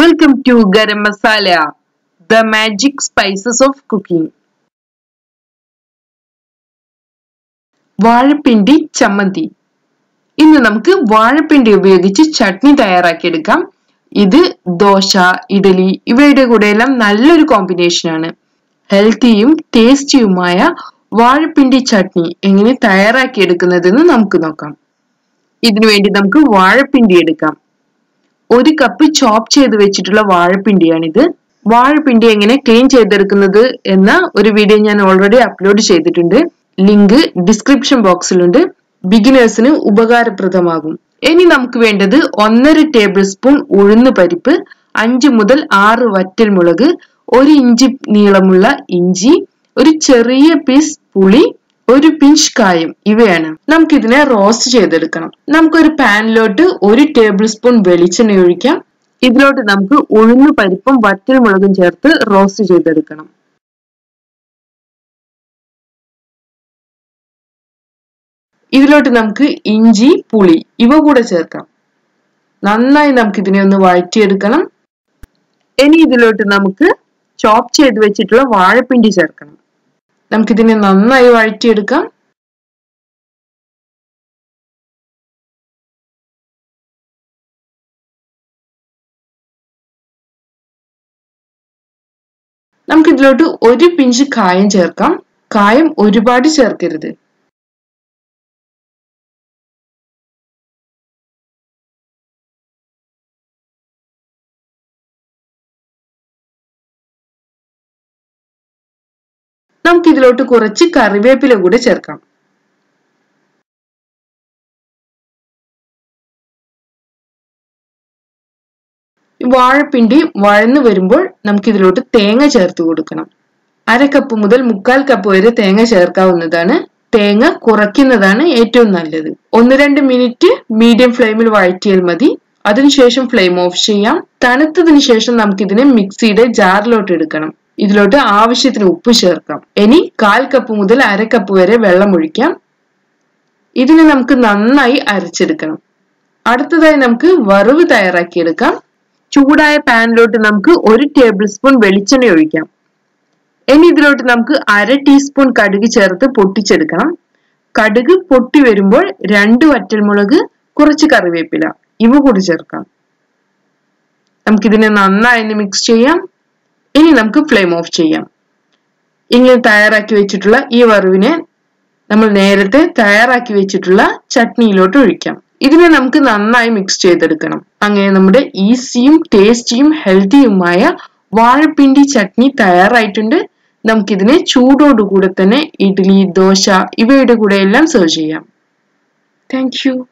Welcome to garam masala the magic spices of cooking വാഴപ്പിണ്ടി ചമ്മന്തി. ഇന്ന് നമുക്ക് വാഴപ്പിണ്ടി ഉപയോഗിച്ച് ചട്നി തയ്യാറാക്കിയെടുക്കാം. ഇത് ദോശ ഇഡലി ഇവയുടെ കൂടെ എല്ലാം നല്ലൊരു കോമ്പിനേഷൻ ആണ്. ഹെൽത്തിയും ടേസ്റ്റിയുമായ വാഴപ്പിണ്ടി ചട്നി എങ്ങനെ തയ്യാറാക്കിയെടുക്കുന്നതെന്ന് നമുക്ക് നോക്കാം. ഇതിനു വേണ്ടി നമുക്ക് വാഴപ്പിണ്ടി എടുക്കാം. ഒരു കപ്പ് ചോപ്പ് ചെയ്ത് വെച്ചിട്ടുള്ള വാഴപ്പിണ്ടിയാണിത്. വാഴപ്പിണ്ടി എങ്ങനെ ക്ലീൻ ചെയ്തെടുക്കുന്നത് എന്ന ഒരു വീഡിയോ ഞാൻ ഓൾറെഡി അപ്ലോഡ് ചെയ്തിട്ടുണ്ട്. ലിങ്ക് ഡിസ്ക്രിപ്ഷൻ ബോക്സിലുണ്ട് ബിഗിനേഴ്സിന് ഉപകാരപ്രദമാകും. ഇനി നമുക്ക് വേണ്ടത് ഒന്നര ടേബിൾ സ്പൂൺ ഉഴുന്ന് പരിപ്പ് അഞ്ച് മുതൽ ആറ് വറ്റൽ മുളക് ഒരു ഇഞ്ച് നീളമുള്ള ഇഞ്ചി ഒരു ചെറിയ പീസ് പുളി ഒരു പിഞ്ച് കായും ഇവയാണ്. നമുക്കിതിനെ റോസ്റ്റ് ചെയ്തെടുക്കണം. നമുക്കൊരു പാനിലോട്ട് ഒരു ടേബിൾ സ്പൂൺ വെളിച്ചെണ്ണ ഒഴിക്കാം. ഇതിലോട്ട് നമുക്ക് ഉഴുന്ന് പരിപ്പും വറ്റൽ മുളകും ചേർത്ത് റോസ്റ്റ് ചെയ്തെടുക്കണം. ഇതിലോട്ട് നമുക്ക് ഇഞ്ചി പുളി ഇവ കൂടെ ചേർക്കാം. നന്നായി നമുക്ക് ഇതിനെ ഒന്ന് വഴറ്റിയെടുക്കണം. ഇനി ഇതിലോട്ട് നമുക്ക് ചോപ്പ് ചെയ്ത് വെച്ചിട്ടുള്ള വാഴപ്പിണ്ടി ചേർക്കണം. നമുക്കിതിനെ നന്നായി വഴറ്റിയെടുക്കാം. നമുക്കിതിലോട്ട് ഒരു പിഞ്ച് കായം ചേർക്കാം. കായം ഒരുപാട് ചേർക്കരുത്. നമുക്ക് ഇതിലോട്ട് കുറച്ച് കറിവേപ്പില കൂടെ ചേർക്കാം. വാഴപ്പിണ്ടി വഴന്നു വരുമ്പോൾ നമുക്ക് ഇതിലോട്ട് തേങ്ങ ചേർത്ത് കൊടുക്കണം. അര കപ്പ് മുതൽ മുക്കാൽ കപ്പ് വരെ തേങ്ങ ചേർക്കാവുന്നതാണ്. തേങ്ങ കുറയ്ക്കുന്നതാണ് ഏറ്റവും നല്ലത്. ഒന്ന് രണ്ട് മിനിറ്റ് മീഡിയം ഫ്ലെയിമിൽ വഴറ്റിയാൽ മതി. അതിനുശേഷം ഫ്ലെയിം ഓഫ് ചെയ്യാം. തണുത്തതിന് ശേഷം നമുക്കിതിനെ മിക്സിയുടെ ജാറിലോട്ട് എടുക്കണം. ഇതിലോട്ട് ആവശ്യത്തിന് ഉപ്പ് ചേർക്കാം. ഇനി കാൽ കപ്പ് മുതൽ അര കപ്പ് വരെ വെള്ളം ഒഴിക്കാം. ഇതിനെ നമുക്ക് നന്നായി അരച്ചെടുക്കണം. അടുത്തതായി നമുക്ക് വറവ് തയ്യാറാക്കിയെടുക്കാം. ചൂടായ പാനിലോട്ട് നമുക്ക് ഒരു ടേബിൾ സ്പൂൺ വെളിച്ചെണ്ണ ഒഴിക്കാം. ഇനി ഇതിലോട്ട് നമുക്ക് അര ടീസ്പൂൺ കടുക് ചേർത്ത് പൊട്ടിച്ചെടുക്കണം. കടുക് പൊട്ടി വരുമ്പോൾ രണ്ട് വറ്റൽമുളക് കുറച്ച് കറിവേപ്പില ഇവ കൂടി ചേർക്കാം. നമുക്കിതിനെ നന്നായി മിക്സ് ചെയ്യാം. ഇനി നമുക്ക് ഫ്ലെയിം ഓഫ് ചെയ്യാം. ഇങ്ങനെ തയ്യാറാക്കി വെച്ചിട്ടുള്ള ഈ വറവിനെ നമ്മൾ നേരത്തെ തയ്യാറാക്കി വെച്ചിട്ടുള്ള ചട്നിയിലോട്ട് ഒഴിക്കാം. ഇതിനെ നമുക്ക് നന്നായി മിക്സ് ചെയ്തെടുക്കണം. അങ്ങനെ നമ്മുടെ ഈസിയും ടേസ്റ്റിയും ഹെൽത്തിയുമായ വാഴപ്പിണ്ടി ചട്നി തയ്യാറായിട്ടുണ്ട്. നമുക്കിതിനെ ചൂടോടുകൂടെ തന്നെ ഇഡ്ഡലി ദോശ ഇവയുടെ കൂടെ എല്ലാം സെർവ് ചെയ്യാം. താങ്ക്